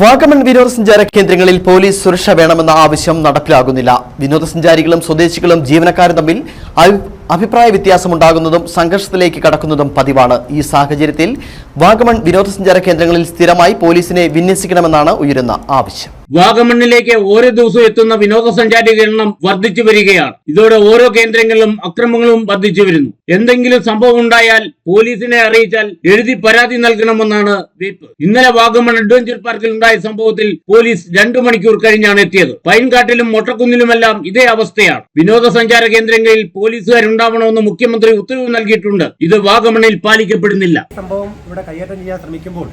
വാഗമൺ വിനോദസഞ്ചാര കേന്ദ്രങ്ങളിൽ പോലീസ് സുരക്ഷ വേണമെന്ന ആവശ്യം നടപ്പിലാകുന്നില്ല. വിനോദസഞ്ചാരികളും സ്വദേശികളും ജീവനക്കാരും തമ്മിൽ അഭി- അഭിപ്രായ വ്യത്യാസമുണ്ടാകുന്നതും സംഘർഷത്തിലേക്ക് കടക്കുന്നതും പതിവാണ്. ഈ സാഹചര്യത്തിൽ വാഗമൺ വിനോദസഞ്ചാര കേന്ദ്രങ്ങളിൽ സ്ഥിരമായി പോലീസിനെ വിന്യസിക്കണമെന്നാണ് ഉയരുന്ന ആവശ്യം. വാഗമണ്ണിലേക്ക് ഓരോ ദിവസവും എത്തുന്ന വിനോദസഞ്ചാരികളുടെ എണ്ണം വർദ്ധിച്ചു വരികയാണ്. ഇതോടെ ഓരോ കേന്ദ്രങ്ങളിലും അക്രമങ്ങളും വർദ്ധിച്ചു വരുന്നു. എന്തെങ്കിലും സംഭവം ഉണ്ടായാൽ പോലീസിനെ അറിയിച്ചാൽ എഴുതി പരാതി നൽകണമെന്നാണ് വീപ്പ്. ഇന്നലെ വാഗമൺ അഡ്വഞ്ചർ പാർക്കിൽ ഉണ്ടായ സംഭവത്തിൽ പോലീസ് രണ്ടു മണിക്കൂർ കഴിഞ്ഞാണ് എത്തിയത്. പൈൻകാട്ടിലും മൊട്ടക്കുന്നിലുമെല്ലാം ഇതേ അവസ്ഥയാണ്. വിനോദസഞ്ചാര കേന്ദ്രങ്ങളിൽ പോലീസുകാരുണ്ടാവണമെന്ന് മുഖ്യമന്ത്രി ഉത്തരവ് നൽകിയിട്ടുണ്ട്. ഇത് വാഗമണ്ണിൽ പാലിക്കപ്പെടുന്നില്ല. സംഭവം ഇവിടെ കൈയേറ്റം ചെയ്യാൻ ശ്രമിക്കുമ്പോൾ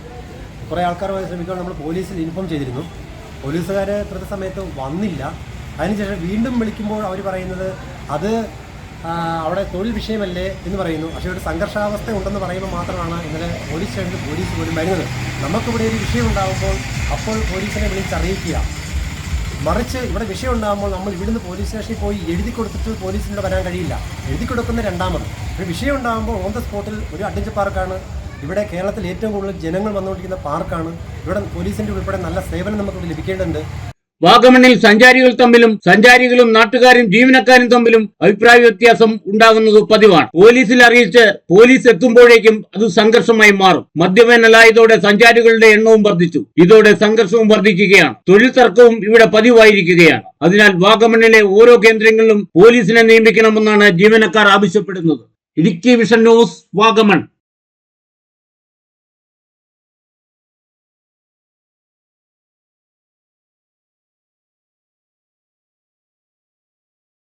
കുറെ ആൾക്കാരുമായി ശ്രമിക്കുമ്പോൾ നമ്മൾ പോലീസിൽ ഇൻഫോം ചെയ്തിരുന്നു. പോലീസുകാർ കൃത്യസമയത്ത് വന്നില്ല. അതിനുശേഷം വീണ്ടും വിളിക്കുമ്പോൾ അവർ പറയുന്നത് അത് അവിടെ തൊഴിൽ വിഷയമല്ലേ? എന്ന് പറയുന്നു. പക്ഷേ ഒരു സംഘർഷാവസ്ഥ ഉണ്ടെന്ന് പറയുമ്പോൾ മാത്രമാണ് ഇന്നലെ പോലീസ് സ്റ്റേഷനിൽ പോലീസ് പോലും വരുന്നത്. നമുക്കിവിടെ ഒരു വിഷയം ഉണ്ടാകുമ്പോൾ അപ്പോൾ പോലീസിനെ വിളിച്ചറിയിക്കുക. മറിച്ച് ഇവിടെ വിഷയം ഉണ്ടാകുമ്പോൾ നമ്മൾ ഇവിടുന്ന് പോലീസ് സ്റ്റേഷനിൽ പോയി എഴുതി കൊടുത്തിട്ട് പോലീസിനോട് വരാൻ കഴിയില്ല. എഴുതി കൊടുക്കുന്ന രണ്ടാമത്. ഒരു വിഷയം ഉണ്ടാകുമ്പോൾ ഓൺ ദ സ്പോട്ടിൽ ഒരു അഡ്വഞ്ചർ പാർക്കാണ് ഇവിടെ കേരളത്തിൽ ഏറ്റവും കൂടുതൽ ജനങ്ങൾ വന്നുകൊണ്ടിരിക്കുന്ന പാർക്കാണ്. ഇവിടെ പോലീസിന്റെ ഉൾപ്പെടെ നല്ല സേവനം നമുക്ക് ലഭിക്കേണ്ടതുണ്ട്. വാഗമണ്ണിൽ സഞ്ചാരികൾ തമ്മിലും സഞ്ചാരികളും നാട്ടുകാരും ജീവനക്കാരും തമ്മിലും അഭിപ്രായ വ്യത്യാസം ഉണ്ടാകുന്നത് പതിവാണ്. പോലീസിൽ അറിയിച്ച് പോലീസ് എത്തുമ്പോഴേക്കും അത് സംഘർഷമായി മാറും. മദ്യവേനലായതോടെ സഞ്ചാരികളുടെ എണ്ണവും വർദ്ധിച്ചു. ഇതോടെ സംഘർഷവും വർദ്ധിക്കുകയാണ്. തൊഴിൽ തർക്കവും ഇവിടെ പതിവായിരിക്കുകയാണ്. അതിനാൽ വാഗമണ്ണിലെ ഓരോ കേന്ദ്രങ്ങളിലും പോലീസിനെ നിയമിക്കണമെന്നാണ് ജീവനക്കാർ ആവശ്യപ്പെടുന്നത്. Idukki vision news Vagamon.